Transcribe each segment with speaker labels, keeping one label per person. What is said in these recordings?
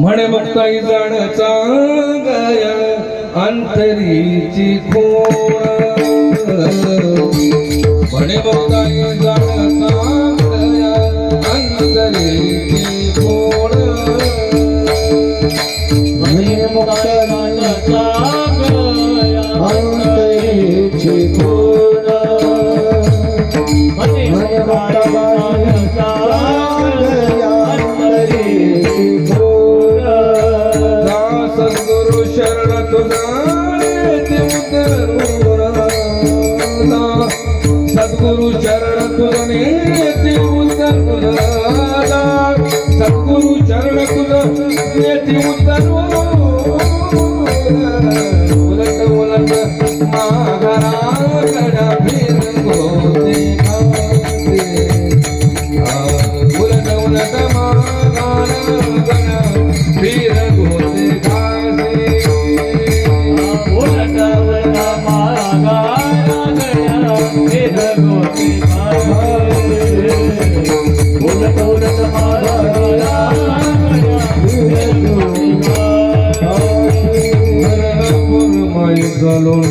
Speaker 1: म्हणे मुक्ताई जाण चांगया अंतरीची खोळ म्हणे मुक्ताई जाण चांगया अंतरीची खोळ
Speaker 2: म्हणे मुक्त अंतरीची खोळ म्हणे मुक्त
Speaker 1: चरण तुझ नेती ते उत्तर सद्गुरु चरण तुझ ते उत्तर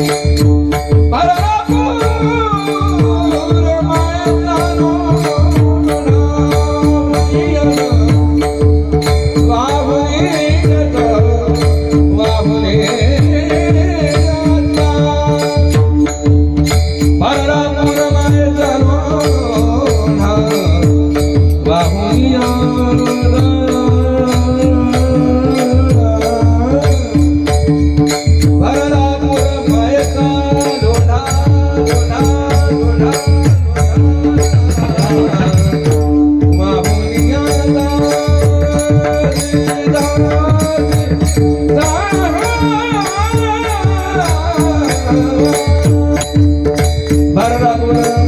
Speaker 1: Música ಬರದಾಗುವ